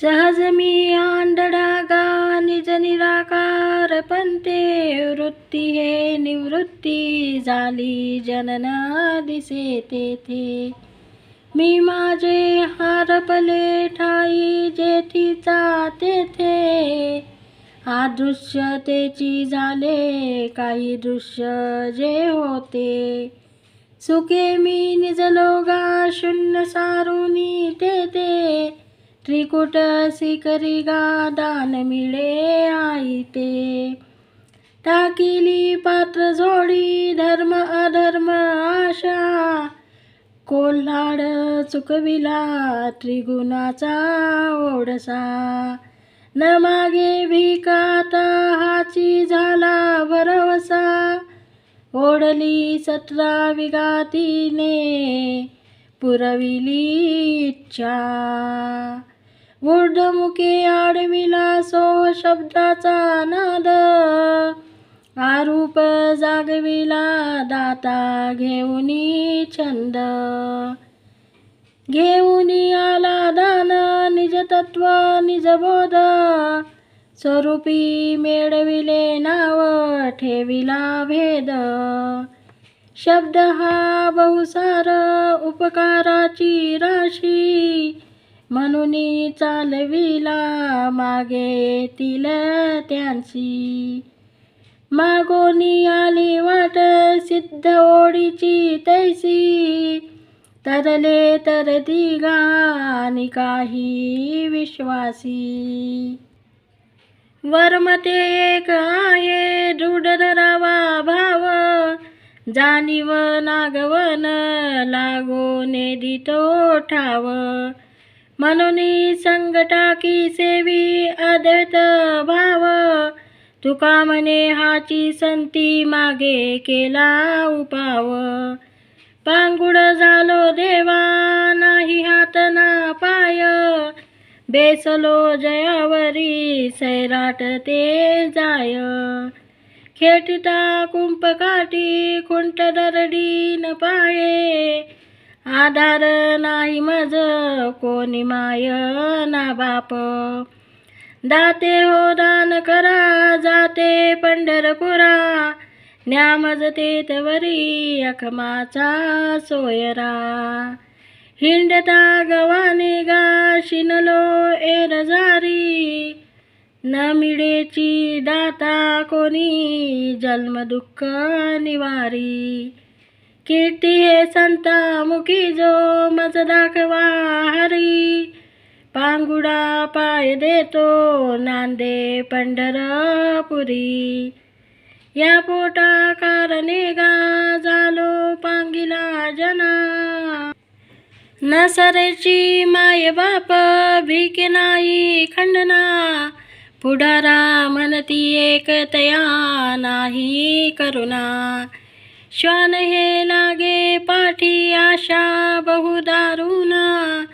सहज मी आंधळा गा निज निराकार पंते वृत्ती हे निवृत्ती झाली जनन दिसे तेथे. मी माझे हारपले ठाई जेथीचा तेथे. आदृश्यतेची झाले काही दृश्य जे होते. सुखे मी निजलोगा शून्य सारुनी तेथे. त्रिकुट शिखरी गा दान मिळे आई ते टाकिली पात्र जोडी धर्म अधर्म आशा. कोल्हाड चुकविला त्रिगुणाचा ओढसा. न मागे भिकाता हाची झाला भरवसा. ओढली सतरा विगातीने पुरविली इच्छा. ऊर्ध्वमुखे आडविला सो शब्दाचा नाद. आरूप जागविला दाता घेऊनी छंद. घेऊनी आला दान निज तत्व निज बोध. स्वरूपी मेळविले नाव ठेविला भेद. शब्द हा बहुसार उपकाराची राशी. म्हणून चालविला मागे येतील त्यांची. मागोनी आली वाट सिद्ध ओढीची तैसी. तरले तर दिगानी आणि काही विश्वासी. वर्मते एक आहे दृढ धरावा भाव. जाणीव नागवन लागो नेदितो ठाव म्हणून संगटाकी सेवी अद्वैत भाव तुका म्हणे हाची संती मागे केला उपाव. पांगुड झालो देवा नाही हात ना पाय बेसलो जयावरी सैराट ते जाय. खेटिता कुंपकाटी खुंट दरडी न पाये आधार नाही मज कोणी माय ना बाप. दाते हो दान करा जाते पंढरपुरा. न्यामजते तवरी अखमाचा सोयरा. हिंडता गवाने गा शिनलो एरजारी न मिळेची दाता कोणी जन्म दुःख निवारी. कीर्ती हे संता मुखी जो मज दाखवा हरी. पांगुडा पाय देतो नांदे पंढरपुरी. या पोटा कारणे गा झालो पांगिला जना. नसरेची माय बाप भीक नाही खंडना. पुढारा म्हणती एकतया नाही करुणा. श्वान हे लागे पाठी आशा बहुदारुणा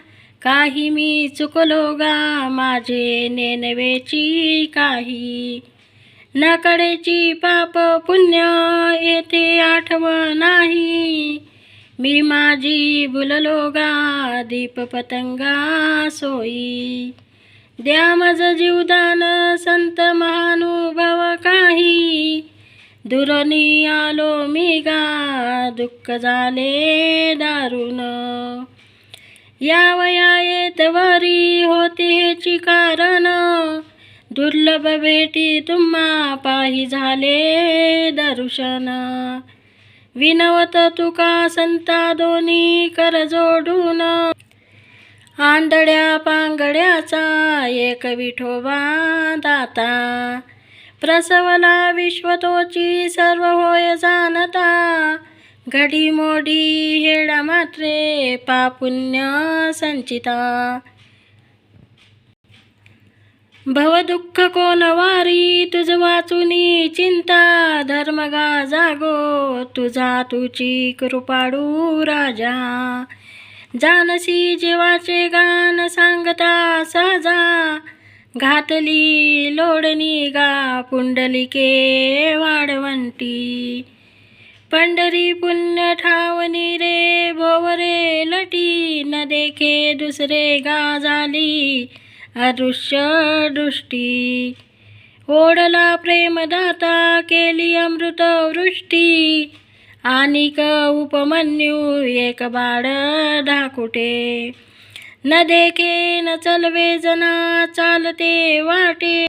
काही मी चुकलो गा माझे नेनवेची काही. नकडेची पाप पुण्य येथे आठव नाही. मी माझी बुललो गा दीप पतंगा सोयी द्या मज जीवदान संत महानुभव काही. दुरनी आलो मी गा दुःख झाले दारुण. या वया येत वरी होते कारण. दुर्लभ भेटी तुम्हा पाही झाले दर्शन. विनवत तुका संता दोन्ही कर जोडून. आंधळ्या पांगड्याचा एक विठोबा दाता. प्रसवला विश्वतोची सर्व होय जाणता. घडी मोडी हेडा मात्रे पापुण्य संचिता. भवदुःख कोण वारी तुझ वाचुनी चिंता. धर्मगा जागो तुझा तुची कृपाडू राजा. जानसी जीवाचे गान सांगता सहजा. घातली लोडणी गा पुंडलिके वाढवंटी पंढरी पुण्य ठावनी रे भोवरे लटी न देखे दुसरे गा झाली अदृश्य दृष्टी. ओढला प्रेमदाता केली अमृतवृष्टी आणि क उपमन्यू एक बाळ धाकुटे. न देखे न चलवे जना चालते वाटे.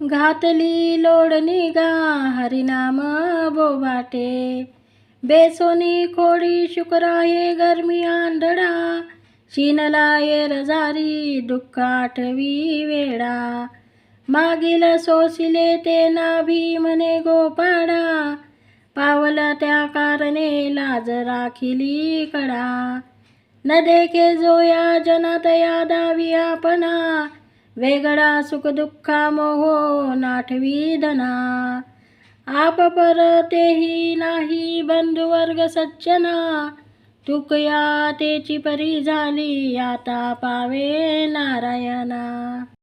घातली लोड निगा हरिनाम बोबाटे बेसोनी खोडी शुक्राये गरमी आंधळा. शिनला रजारी दुःख आठवी वेळा मागील सोसिले ते नाभी म्हणे गोपाडा पावला त्या कारणे लाज राखिली कडा. न देखे जो या जनात दावी आपणा. वेगळा सुख दुःखा मोहो नाठवी धना आप पर तेही नाही बंधुवर्ग सज्जना तुकया तेची परी झाली आता पावे नारायणा.